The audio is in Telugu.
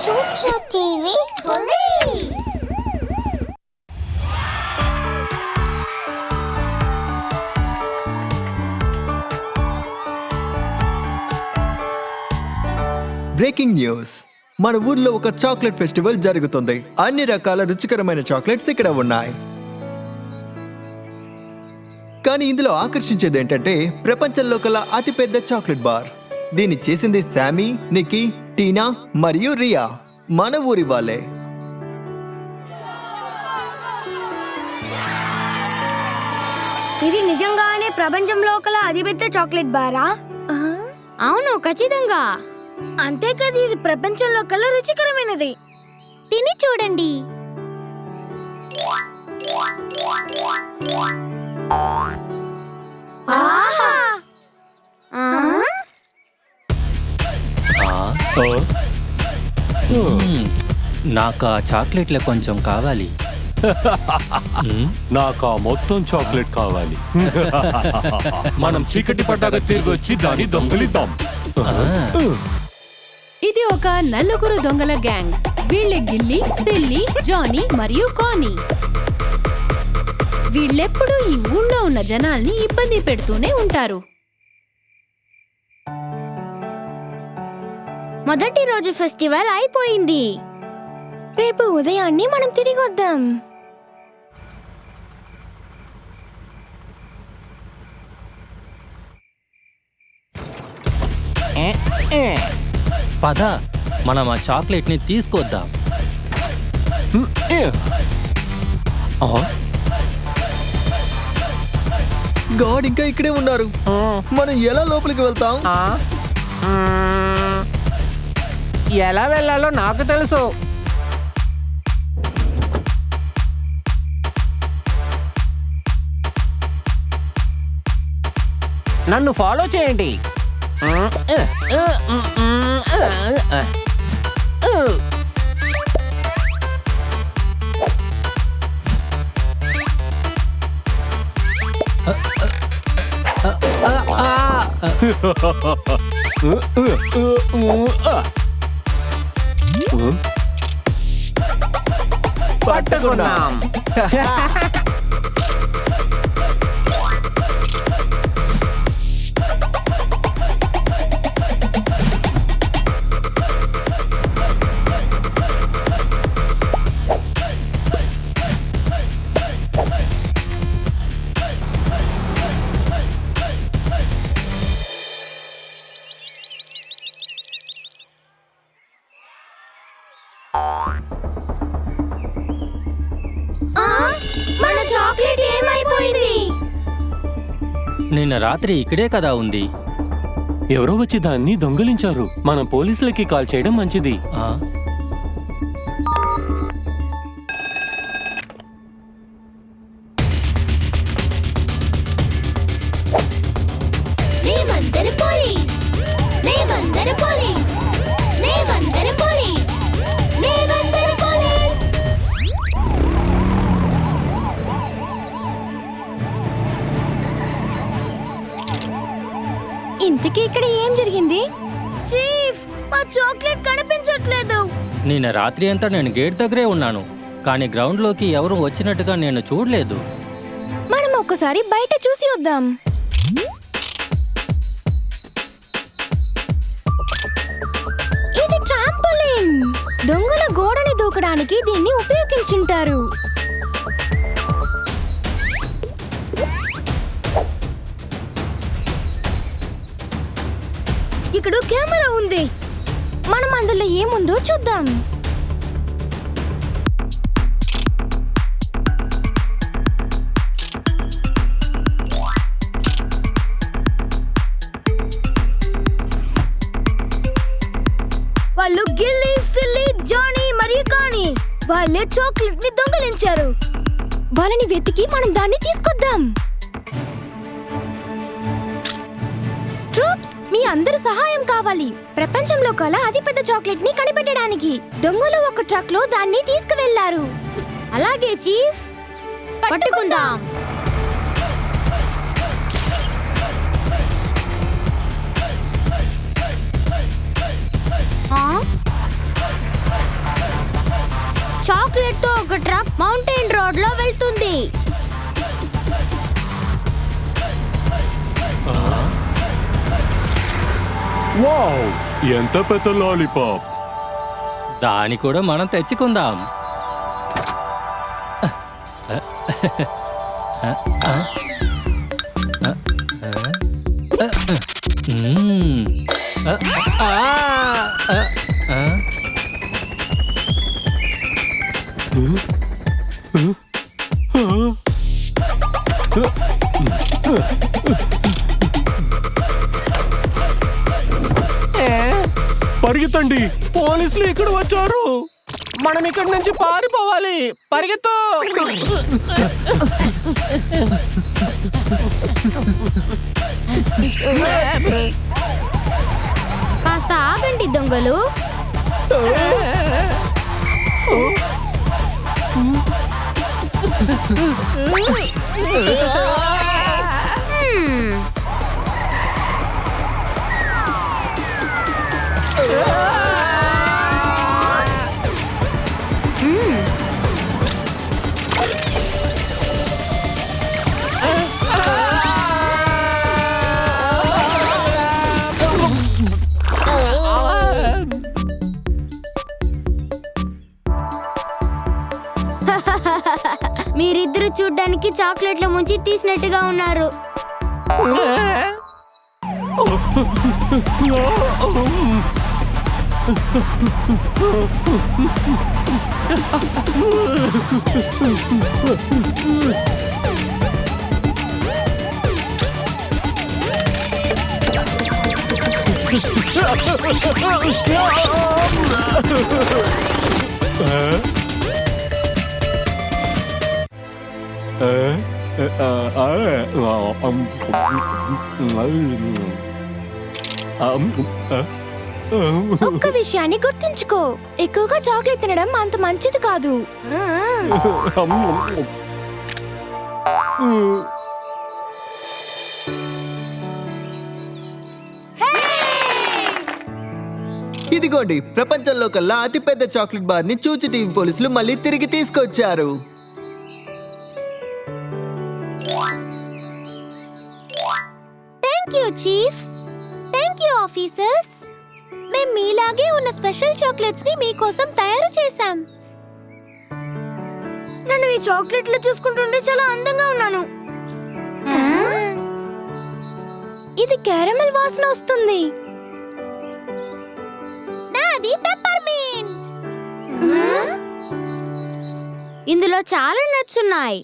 Chuchu TV Police. Breaking news మన ఊర్లో ఒక చాక్లెట్ ఫెస్టివల్ జరుగుతుంది. అన్ని రకాల రుచికరమైన చాక్లెట్స్ ఇక్కడ ఉన్నాయి. కానీ ఇందులో ఆకర్షించేది ఏంటంటే ప్రపంచంలో కల అతిపెద్ద చాక్లెట్ బార్. దీన్ని చేసింది శామీ నిక్కీ టీనా మరియు రియా. మన ఊరి వాళ్ళే. ఇది నిజంగానే ప్రపంచంలో కల అతిపెద్ద చాక్లెట్ బారా? అవును ఖచ్చితంగా. అంతేకాదు ఇది ప్రపంచంలో కల రుచికరమైనది. తిని చూడండి. ఆహా! మ్మ్. నాకు ఆ చాక్లెట్లే కొంచెం కావాలి. నాకు ఆ మొత్తం చాక్లెట్ కావాలి. మనం చీకటి పడ్డాక తిరిగి వచ్చి దాన్ని దొంగలిద్దాం. ఆ, ఇది ఒక నలుగురు దొంగల గ్యాంగ్. వీళ్ళే గిల్లి సిల్లి జానీ మరియు కానీ. వీళ్ళెప్పుడూ ఈ ఊళ్ళో ఉన్న జనాల్ని ఇబ్బంది పెడుతూనే ఉంటారు. మొదటి రోజు ఫెస్టివల్ అయిపోయింది. రేపు ఉదయాన్నే మనం తిరిగి వద్దాం. పద మనం ఆ చాక్లెట్ని తీసుకొద్దాం ఆ, గాడ్ ఇంకా ఇక్కడే ఉన్నారు. మనం ఎలా లోపలికి వెళ్తాం. ఎలా వెళ్ళాలో నాకు తెలుసు నన్ను ఫాలో చేయండి మ్మ్. మ్మ్. మ్మ్. పట్టుకున్నాం మన నిన్న రాత్రి ఇక్కడే కదా ఉంది. ఎవరో వచ్చి దాన్ని దొంగలించారు. మనం పోలీసులకి కాల్ చేయడం మంచిది. ఆ, మేమందరం పోలీస్. మేమందరం పోలీస్. ఇంతకీ ఇక్కడ ఏం జరిగింది? చీఫ్ మా చాక్లెట్ కనిపించట్లేదు. నిన్న రాత్రి అంతా నేను గేట్ దగ్గరే ఉన్నాను కానీ గ్రౌండ్లోకి ఎవరు వచ్చినట్టుగా నేను చూడలేదు. మనం ఒక్కసారి బయట చూసి వద్దాం. ఇది ట్రాంపోలిన్. దొంగల గోడని దూకడానికి దీన్ని ఉపయోగించుంటారు. ఇక్కడ కెమెరా ఉంది. మనం అందులో ఏముందో చూద్దాం. వాళ్ళు గిల్లీ సిల్లీ జానీ మరియు కాని వాళ్ళే చాక్లెట్ని దొంగలించారు. వాళ్ళని వెతికి మనం దాన్ని తీసుకొద్దాం. మీ అందరి సహాయం కావాలి. ప్రపంచంలో కల అతిపెద్ద చాక్లెట్ని కనిపెట్టడానికి దొంగలు ఒక ట్రక్లో దాన్ని తీసుకువెళ్ళారు. అలాగే చీఫ్. పట్టుకుందాం. చాక్లెట్తో ఒక ట్రక్ మౌంటైన్ రోడ్లో వెళ్తుంది. వావ్! ఎంత పెద్ద లాలీపాప్! దాని కూడా మనం తెచ్చుకుందాం. ఆ, ఇక్కడి నుంచి పారిపోవాలి. పరిగెత్తు. కాస్త ఆగండి దొంగలు. హ్మ్. చూడ్డానికి చాక్లెట్ల ముంచి తీసినట్టుగా ఉన్నారు. ఒక్క విషయాన్ని గుర్తుంచుకో. ఎక్కువగా చాక్లెట్ తినడం అంత మంచిది కాదు. ఇదిగోండి ప్రపంచంలో కల్లా అతిపెద్ద చాక్లెట్ బార్ని చూచి టీవీ పోలీసులు మళ్ళీ తిరిగి తీసుకొచ్చారు. Thank you chief thank you officers మేం మీలాగే ఉన్న స్పెషల్ చాక్లెట్స్ని మీకోసం తయారు చేశాం. నన్ను ఈ చాక్లెట్లు చూసుకుంటుంటే చాలా అందంగా ఉన్నాను. ఇది క్యారమెల్ వాసన వస్తుంది. నాది పెప్పర్మింట్. ఇందులో చాలా నట్స్ ఉన్నాయి.